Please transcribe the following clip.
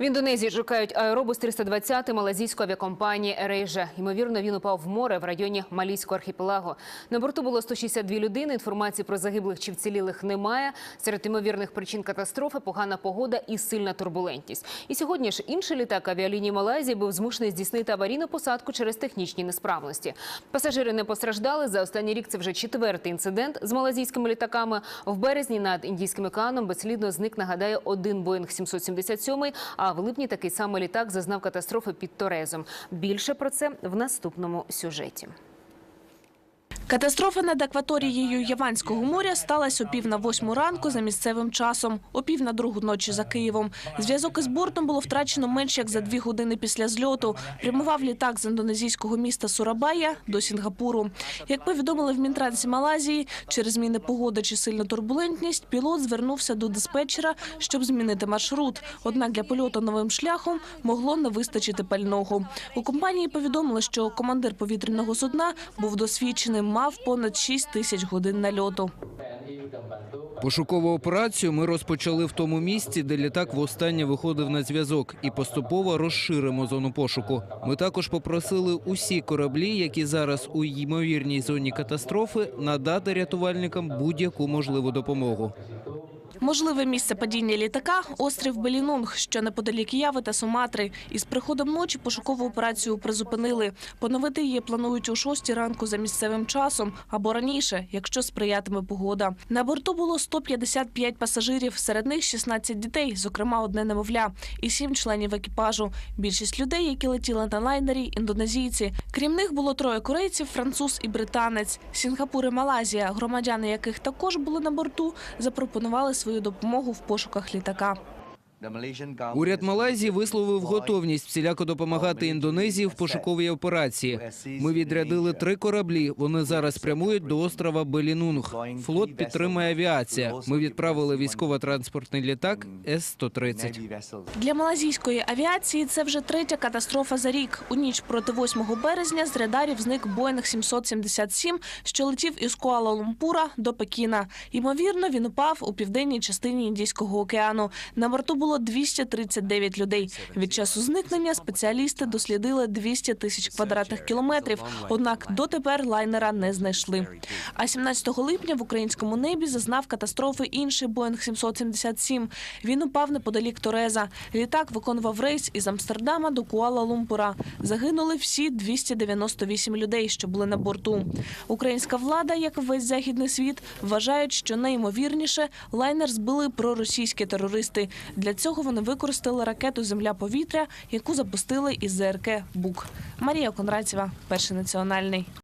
В Індонезії шукають аеробус 320 малазійської авіакомпанії «Ерейжа». Ймовірно, він упав в море в районі Малійського архіпелагу. На борту було 162 людини. Інформації про загиблих чи вцілілих немає. Серед ймовірних причин катастрофи – погана погода і сильна турбулентність. І сьогодні ж інший літак авіалінії Малайзії був змушений здійснити аварійну посадку через технічні несправності. Пасажири не постраждали. За останній рік це вже четвертий інцидент з малазійськими літаками. В березні над Індійським океаном безслідно зник, нагадаю, один Боїнг 777, а в липні такий самий літак зазнав катастрофи під Торезом. Більше про це в наступному сюжеті. Катастрофа над акваторією Яванського моря сталася о пів на восьму ранку за місцевим часом, о пів на другу ночі за Києвом. Зв'язок із бортом було втрачено менш як за дві години після зльоту. Прямував літак з індонезійського міста Сурабая до Сінгапуру. Як повідомили в Мінтрансі Малайзії, через зміни погоди чи сильну турбулентність пілот звернувся до диспетчера, щоб змінити маршрут. Однак для польоту новим шляхом могло не вистачити пального. У компанії повідомили, що командир повітряного судна був досвідченим, мав понад 6 тисяч годин нальоту. Пошукову операцію ми розпочали в тому місці, де літак востаннє виходив на зв'язок, і поступово розширимо зону пошуку. Ми також попросили усі кораблі, які зараз у ймовірній зоні катастрофи, надати рятувальникам будь-яку можливу допомогу. Можливе місце падіння літака – острів Белінунг, що неподалік Яви та Суматри. Із приходом ночі пошукову операцію призупинили. Поновити її планують о 6 ранку за місцевим часом або раніше, якщо сприятиме погода. На борту було 155 пасажирів, серед них 16 дітей, зокрема одне немовля, і 7 членів екіпажу. Більшість людей, які летіли на лайнері – індонезійці. Крім них було троє корейців, француз і британець. Сінгапур і Малайзія, громадяни яких також були на борту, запропонували свою допомогу в пошуках літака. Уряд Малайзії висловив готовність всіляко допомагати Індонезії в пошуковій операції. Ми відрядили три кораблі. Вони зараз прямують до острова Белінунг. Флот підтримує авіація. Ми відправили військово-транспортний літак С-130. Для малазійської авіації це вже третя катастрофа за рік. У ніч проти 8 березня з радарів зник Боїнг 777, що летів із Куала-Лумпура до Пекіна. Ймовірно, він упав у південній частині Індійського океану. На борту було 239 людей. Від часу зникнення спеціалісти дослідили 200 тисяч квадратних кілометрів. Однак дотепер лайнера не знайшли. А 17 липня в українському небі зазнав катастрофи інший Боїнг 777. Він упав неподалік Тореза. Літак виконував рейс із Амстердама до Куала-Лумпура. Загинули всі 298 людей, що були на борту. Українська влада, як весь західний світ, вважають, що найімовірніше лайнер збили проросійські терористи. Для цього вони використали ракету Земля-повітря, яку запустили із ЗРК БУК. Марія Конрадцева, перший національний.